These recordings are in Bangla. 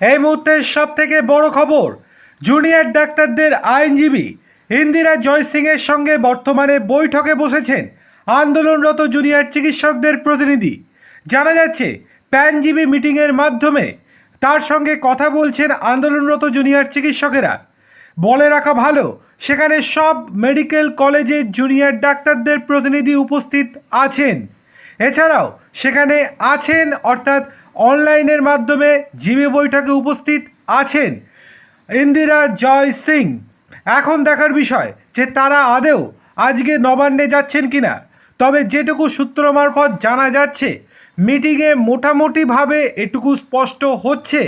এই মুহূর্তের সব থেকে বড় খবর, জুনিয়র ডাক্তারদের আইনজীবী ইন্দিরা জয় সিংয়ের সঙ্গে বর্তমানে বৈঠকে বসেছেন আন্দোলনরত জুনিয়র চিকিৎসকদের প্রতিনিধি। জানা যাচ্ছে, প্যানজীবী মিটিংয়ের মাধ্যমে তার সঙ্গে কথা বলছেন আন্দোলনরত জুনিয়র চিকিৎসকেরা। বলে রাখা ভালো, সেখানে সব মেডিকেল কলেজের জুনিয়র ডাক্তারদের প্রতিনিধি উপস্থিত আছেন। এছাড়াও সেখানে আছেন, অর্থাৎ অনলাইনের মাধ্যমে জিবি বৈঠকে উপস্থিত আছেন ইন্দিরা জয় সিং। এখন দেখার বিষয় যে তারা আদেও আজকে নবান্নে যাচ্ছেন কিনা। তবে যেটুকু সূত্র মারফত জানা যাচ্ছে, মিটিংয়ে মোটামুটিভাবে এটুকু স্পষ্ট হচ্ছে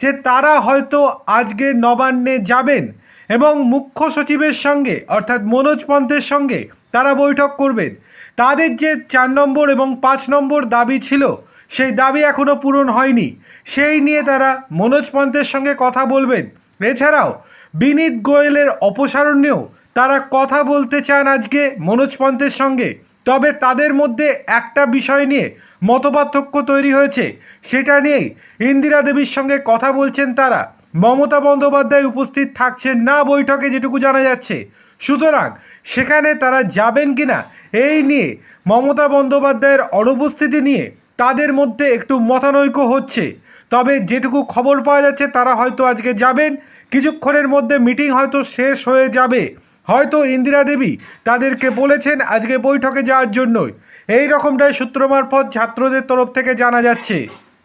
যে তারা হয়তো আজকে নবান্নে যাবেন। এবং মুখ্য সচিবের সঙ্গে, অর্থাৎ মনোজ পন্থের সঙ্গে, তারা বৈঠক করবেন। তাদের যে চার নম্বর এবং পাঁচ নম্বর দাবি ছিল, সেই দাবি এখনও পূরণ হয়নি। সেই নিয়ে তারা মনোজ পন্থের সঙ্গে কথা বলবেন। এছাড়াও, বিনীত গোয়েলের অপসারণ নিয়েও তারা কথা বলতে চান আজকে মনোজ পন্থের সঙ্গে। তবে তাদের মধ্যে একটা বিষয় নিয়ে মতপার্থক্য তৈরি হয়েছে। সেটা নিয়েই ইন্দিরা দেবীর সঙ্গে কথা বলছেন তারা। মমতা বন্দ্যোপাধ্যায় উপস্থিত থাকছেন না বৈঠকে যেটুকু জানা যাচ্ছে। সুতরাং সেখানে তারা যাবেন কি না এই নিয়ে মমতা বন্দ্যোপাধ্যায়ের অনুপস্থিতি নিয়ে তাদের মধ্যে একটু মতানৈক্য হচ্ছে। তবে যেটুকু খবর পাওয়া যাচ্ছে, তারা হয়তো আজকে যাবেন। কিছুক্ষণের মধ্যে মিটিং হয়তো শেষ হয়ে যাবে। হয়তো ইন্দিরা দেবী তাদেরকে বলেছেন আজকে বৈঠকে যাওয়ার জন্যই। এই রকমটাই সূত্র মারফত ছাত্রদের তরফ থেকে জানা যাচ্ছে।